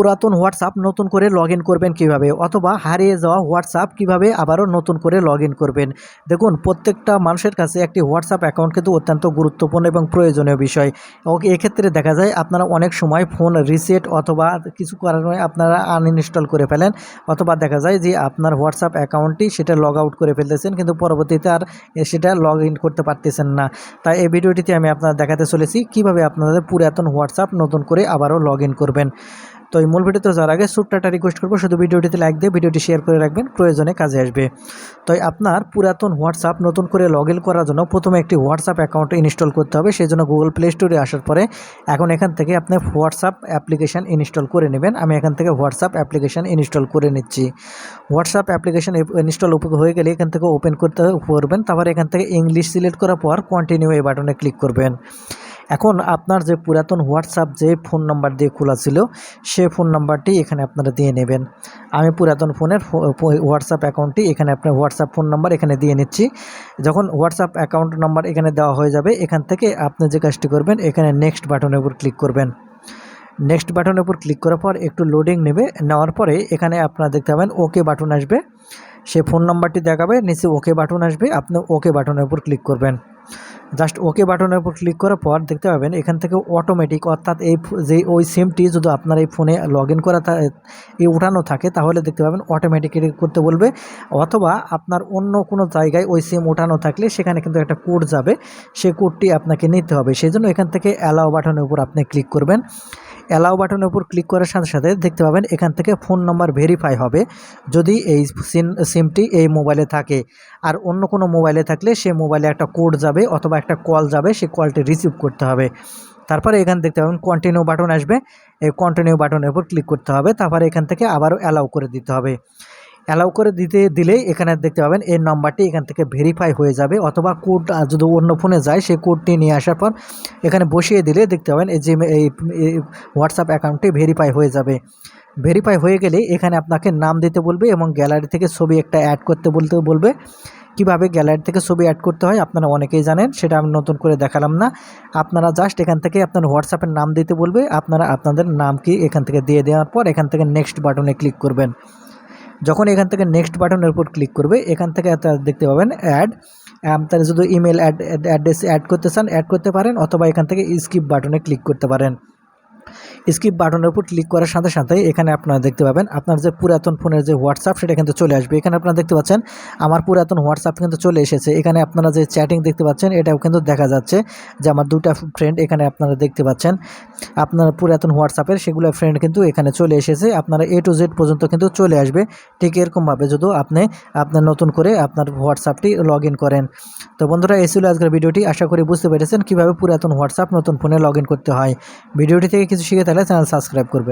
পুরাতন হোয়াটসঅ্যাপ নতুন করে লগ করবেন কীভাবে? অথবা হারিয়ে যাওয়া হোয়াটসঅ্যাপ কীভাবে আবারও নতুন করে লগ করবেন? দেখুন, প্রত্যেকটা মানুষের কাছে একটি হোয়াটসঅ্যাপ অ্যাকাউন্ট কিন্তু অত্যন্ত গুরুত্বপূর্ণ এবং প্রয়োজনীয় বিষয়। ওকে এক্ষেত্রে দেখা যায় আপনারা অনেক সময় ফোন রিসেট অথবা কিছু কারণে আপনারা আনইনস্টল করে ফেলেন। অথবা দেখা যায় যে আপনার হোয়াটসঅ্যাপ অ্যাকাউন্টটি সেটা লগ আউট করে ফেলতেছেন কিন্তু পরবর্তীতে আর সেটা লগ ইন করতে পারতেছেন না। তাই এই ভিডিওটিতে আমি আপনারা দেখাতে চলেছি কীভাবে আপনাদের পুরাতন হোয়াটসঅ্যাপ নতুন করে আবারও লগ করবেন। তো এই মূল ভিডিওতে যাওয়ার আগে ছোট্ট একটা রিকোয়েস্ট করব, শুধু ভিডিওটিতে লাইক দিয়ে ভিডিওটি শেয়ার করে রাখবেন, প্রয়োজনে কাজে আসবে। তো আপনার পুরাতন হোয়াটসঅ্যাপ নতুন করে লগ ইন করার জন্য প্রথমে একটি হোয়াটসঅ্যাপ অ্যাকাউন্ট ইনস্টল করতে হবে সেই জন্য গুগল প্লে স্টোরে আসার পরে এখন এখান থেকে আপনি হোয়াটসঅ্যাপ অ্যাপ্লিকেশান ইনস্টল করে নেবেন। আমি এখান থেকে হোয়াটসঅ্যাপ অ্যাপ্লিকেশান ইনস্টল করে নিচ্ছি। হোয়াটসঅ্যাপ অ্যাপ্লিকেশান ইনস্টল হয়ে গেলে এখান থেকে ওপেন করতে করবেন, তারপর এখান থেকে ইংলিশ সিলেক্ট করার পর কন্টিনিউ এই বাটনে ক্লিক করবেন। এখন আপনার যে পুরাতন হোয়াটসঅ্যাপ যে ফোন নাম্বার দিয়ে খোলা ছিল, সে ফোন নাম্বারটি এখানে আপনারা দিয়ে নেবেন। আমি পুরাতন ফোনের হোয়াটসঅ্যাপ অ্যাকাউন্টটি এখানে আপনার হোয়াটসঅ্যাপ ফোন নাম্বার এখানে দিয়ে নিচ্ছি। যখন হোয়াটসঅ্যাপ অ্যাকাউন্ট নাম্বার এখানে দেওয়া হয়ে যাবে, এখান থেকে আপনি যে কাজটি করবেন, এখানে নেক্সট বাটনের উপর ক্লিক করবেন। নেক্সট বাটনের উপর ক্লিক করার পর একটু লোডিং নেবে, নেওয়ার পরে এখানে আপনারা দেখতে পাবেন ওকে বাটন আসবে। সে ফোন নাম্বারটি দেখাবে, নিচে ওকে বাটন আসবে, আপনি ওকে বাটনের উপর ক্লিক করবেন। জাস্ট ওকে বাটনের উপর ক্লিক করার পর দেখতে পাবেন এখান থেকে অটোমেটিক অর্থাৎ এই যে ওই সিমটি যদি আপনার এই ফোনে লগ ইন করা এই উঠানো থাকে, তাহলে দেখতে পাবেন অটোমেটিক করতে বলবে। অথবা আপনার অন্য কোনো জায়গায় ওই সিম উঠানো থাকলে সেখানে কিন্তু একটা কোড যাবে। সেই কোডটি আপনাকে নিতে হবে। সেই জন্য এখান থেকে অ্যালাও বাটনের উপর আপনি ক্লিক করবেন। অ্যালাও বাটনের উপর ক্লিক করার সাথে সাথে দেখতে পাবেন এখান থেকে ফোন নম্বর ভেরিফাই হবে। যদি এই সিম সিমটি এই মোবাইলে থাকে আর অন্য কোনো মোবাইলে থাকলে সে মোবাইলে একটা কোড যাবে অথবা একটা কল যাবে সেই কলটি রিসিভ করতে হবে। তারপরে এখান দেখতে পাবেন কন্টিনিউ বাটন আসবে। এই কন্টিনিউ বাটনের উপর ক্লিক করতে হবে। তারপরে এখান থেকে আবারও অ্যালাউ করে দিতে হবে। অ্যালাউ করে দিতে দিলেই এখানে দেখতে পাবেন এই নাম্বারটি এখান থেকে ভেরিফাই হয়ে যাবে অথবা কোড যদি অন্য ফোনে যায়, সেই কোডটি নিয়ে আসার পর এখানে বসিয়ে দিলে দেখতে পাবেন এই যে এই হোয়াটসঅ্যাপ অ্যাকাউন্টটি ভেরিফাই হয়ে যাবে। ভেরিফাই হয়ে গেলে এখানে আপনাকে নাম দিতে বলবে এবং গ্যালারি থেকে ছবি একটা অ্যাড করতে বলতে বলবে। কীভাবে গ্যালারি থেকে ছবি অ্যাড করতে হয় আপনারা অনেকেই জানেন, সেটা আমি নতুন করে দেখালাম না। আপনারা জাস্ট এখান থেকে আপনার হোয়াটসঅ্যাপের নাম দিতে বলবে, আপনারা, আপনাদের নাম কি এখান থেকে দিয়ে দেওয়ার পর এখান থেকে নেক্সট বাটনে ক্লিক করবেন। যখন এখান থেকে নেক্সট বাটনের উপর ক্লিক করবে, এখান থেকে দেখতে পাবেন অ্যাড আপনারা শুধু ইমেল অ্যাড অ্যাড্রেস অ্যাড করতে চান অ্যাড করতে পারেন, অথবা এখান থেকে স্কিপ বাটনে ক্লিক করতে পারেন। স্কিপ বাটনের উপর ক্লিক করার সাথে সাথে এখানে আপনারা দেখতে পাবেন আপনার যে পুরাতন ফোনের যে হোয়াটসঅ্যাপ সেটা কিন্তু চলে আসবে। এখানে আপনারা দেখতে পাচ্ছেন আমার পুরাতন হোয়াটসঅ্যাপ কিন্তু চলে এসেছে। এখানে আপনারা যে চ্যাটিং দেখতে পাচ্ছেন এটাও কিন্তু দেখা যাচ্ছে যে আমার দুটা ফ্রেন্ড এখানে আপনারা দেখতে পাচ্ছেন। আপনার পুরাতন হোয়াটসঅ্যাপের সেগুলো ফ্রেন্ড কিন্তু এখানে চলে এসেছে। আপনারা এ টু জেড পর্যন্ত কিন্তু চলে আসবে। ঠিক এরকমভাবে যদি আপনি আপনার নতুন করে আপনার হোয়াটসঅ্যাপটি লগ করেন। তো বন্ধুরা ছিল আজকের ভিডিওটি। আশা করি বুঝতে পেরেছেন কীভাবে পুরাতন হোয়াটসঅ্যাপ নতুন ফোনে লগ করতে হয়। ভিডিওটি থেকে কিছু শিখে তাহলে চ্যানেল সাবস্ক্রাইব করবে।